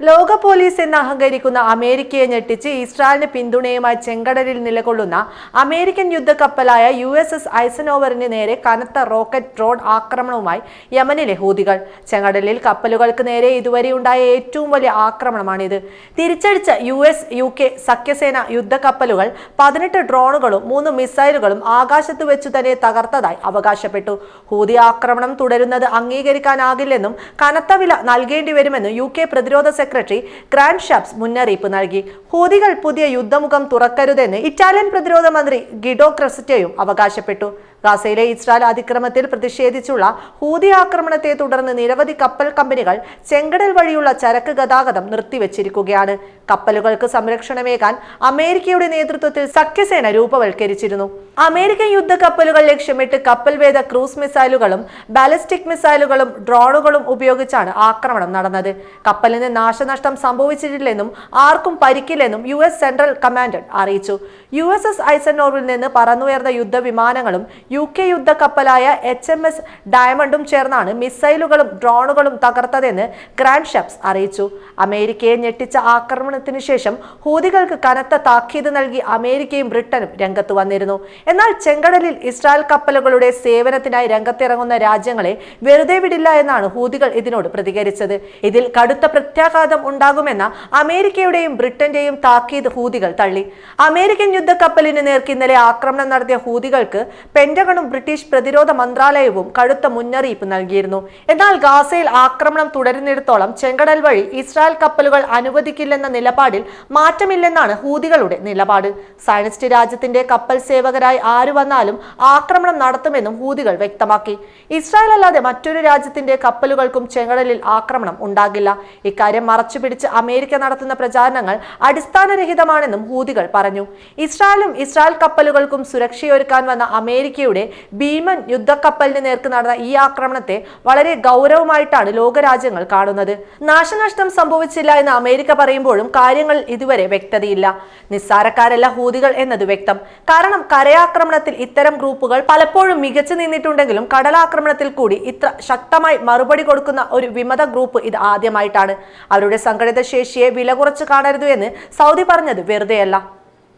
ലോക പോലീസ് എന്ന് അഹങ്കരിക്കുന്ന അമേരിക്കയെ ഞെട്ടിച്ച് ഇസ്രായേലിന് പിന്തുണയുമായി ചെങ്കടലിൽ നിലകൊള്ളുന്ന അമേരിക്കൻ യുദ്ധക്കപ്പലായ യു എസ് എസ് ഐസനോവറിന് നേരെ കനത്ത റോക്കറ്റ് ഡ്രോൺ ആക്രമണവുമായി യമനിലെ ഹൂതികൾ. ചെങ്കടലിൽ കപ്പലുകൾക്ക് നേരെ ഇതുവരെ ഉണ്ടായ ഏറ്റവും വലിയ ആക്രമണമാണിത്. തിരിച്ചടിച്ച യു എസ് യു കെ സഖ്യസേന യുദ്ധക്കപ്പലുകൾ പതിനെട്ട് ഡ്രോണുകളും മൂന്ന് മിസൈലുകളും ആകാശത്ത് വെച്ചു തന്നെ തകർത്തതായി അവകാശപ്പെട്ടു. ഹൂതി ആക്രമണം തുടരുന്നത് അംഗീകരിക്കാനാകില്ലെന്നും കനത്ത വില നൽകേണ്ടി വരുമെന്നും യു കെ പ്രതിരോധ സെക്രട്ടറി ഗ്രാൻഡ് ഷാപ്സ് മുന്നറിയിപ്പ് നൽകി. ഹൂതികൾ പുതിയ യുദ്ധമുഖം തുറക്കരുതെന്ന് ഇറ്റാലിയൻ പ്രതിരോധ മന്ത്രി ഗിഡോ ക്രസറ്റയും അവകാശപ്പെട്ടു. ഗാസയിലെ ഇസ്രായേൽ അതിക്രമത്തിൽ പ്രതിഷേധിച്ചുള്ള ഹൂതി ആക്രമണത്തെ തുടർന്ന് നിരവധി കപ്പൽ കമ്പനികൾ ചെങ്കടൽ വഴിയുള്ള ചരക്ക് ഗതാഗതം നിർത്തിവച്ചിരിക്കുകയാണ്. കപ്പലുകൾക്ക് സംരക്ഷണമേകാൻ അമേരിക്കയുടെ നേതൃത്വത്തിൽ സഖ്യസേന രൂപവൽക്കരിച്ചിരുന്നു. അമേരിക്കൻ യുദ്ധ കപ്പലുകൾ ലക്ഷ്യമിട്ട് കപ്പൽ വേദ ക്രൂസ് മിസൈലുകളും ബാലിസ്റ്റിക് മിസൈലുകളും ഡ്രോണുകളും ഉപയോഗിച്ചാണ് ആക്രമണം നടന്നത്. കപ്പലിന് നാശനഷ്ടം സംഭവിച്ചിട്ടില്ലെന്നും ആർക്കും പരിക്കില്ലെന്നും യു എസ് സെൻട്രൽ കമാൻഡന്റ് അറിയിച്ചു. യു എസ് എസ് ഐസനോറിൽ നിന്ന് പറന്നുയർന്ന യുദ്ധവിമാനങ്ങളും യു കെ യുദ്ധ കപ്പലായ എച്ച് എം എസ് ഡയമണ്ടും ചേർന്നാണ് മിസൈലുകളും ഡ്രോണുകളും തകർത്തതെന്ന് ഗ്രാൻഡ് ഷെപ്സ് അറിയിച്ചു. അമേരിക്കയെ ഞെട്ടിച്ച ആക്രമണത്തിന് ശേഷം ഹൂതികൾക്ക് കനത്ത താക്കീത് നൽകി അമേരിക്കയും ബ്രിട്ടനും രംഗത്ത് വന്നിരുന്നു. എന്നാൽ ചെങ്കടലിൽ ഇസ്രായേൽ കപ്പലുകളുടെ സേവനത്തിനായി രംഗത്തിറങ്ങുന്ന രാജ്യങ്ങളെ വെറുതെ വിടില്ല എന്നാണ് ഹൂതികൾ ഇതിനോട് പ്രതികരിച്ചത്. ഇതിൽ കടുത്ത പ്രത്യാഘാതം ഉണ്ടാകുമെന്ന അമേരിക്കയുടെയും ബ്രിട്ടന്റെയും താക്കീത് ഹൂതികൾ തള്ളി. അമേരിക്കൻ യുദ്ധക്കപ്പലിന് നേർക്ക് ഇന്നലെ ആക്രമണം നടത്തിയ ഹൂതികൾക്ക് പെന്റഗണും ബ്രിട്ടീഷ് പ്രതിരോധ മന്ത്രാലയവും കടുത്ത മുന്നറിയിപ്പ് നൽകിയിരുന്നു. എന്നാൽ ഗാസയിൽ ആക്രമണം തുടരുന്നിടത്തോളം ചെങ്കടൽ വഴി ഇസ്രായേൽ കപ്പലുകൾ അനുവദിക്കില്ലെന്ന നിലപാടിൽ മാറ്റമില്ലെന്നാണ് ഹൂതികളുടെ നിലപാട്. സയനിസ്റ്റ് രാജ്യത്തിന്റെ കപ്പൽ സേവകരായി ആര് വന്നാലും ആക്രമണം നടത്തുമെന്നും ഹൂതികൾ വ്യക്തമാക്കി. ഇസ്രായേൽ അല്ലാതെ മറ്റൊരു രാജ്യത്തിന്റെ കപ്പലുകൾക്കും ചെങ്കടലിൽ ആക്രമണം ഉണ്ടാകില്ല. ഇക്കാര്യം മറച്ചുപിടിച്ച് അമേരിക്ക നടത്തുന്ന പ്രചാരണങ്ങൾ അടിസ്ഥാനരഹിതമാണെന്നും ഹൂതികൾ പറഞ്ഞു. ഇസ്രായേലും ഇസ്രായേൽ കപ്പലുകൾക്കും സുരക്ഷയൊരുക്കാൻ വന്ന അമേരിക്കയുടെ ഭീമൻ യുദ്ധക്കപ്പലിന് നേർക്ക് നടന്ന ഈ ആക്രമണത്തെ വളരെ ഗൗരവമായിട്ടാണ് ലോകരാജ്യങ്ങൾ കാണുന്നത്. നാശനഷ്ടം സംഭവിച്ചില്ല എന്ന് അമേരിക്ക പറയുമ്പോഴും കാര്യങ്ങൾ ഇതുവരെ വ്യക്തതയില്ല. നിസ്സാരക്കാരല്ല ഹൂതികൾ എന്നത് വ്യക്തം. കാരണം കരയാക്രമണത്തിൽ ഇത്തരം ഗ്രൂപ്പുകൾ പലപ്പോഴും മികച്ചു നിന്നിട്ടുണ്ടെങ്കിലും കടലാക്രമണത്തിൽ കൂടി ഇത്ര ശക്തമായി മറുപടി കൊടുക്കുന്ന ഒരു വിമത ഗ്രൂപ്പ് ഇത് ആദ്യമായിട്ടാണ്. അവരുടെ സംഘടിത ശേഷിയെ വില കുറച്ച് കാണരുത് എന്ന് സൗദി പറഞ്ഞത് വെറുതെയല്ല.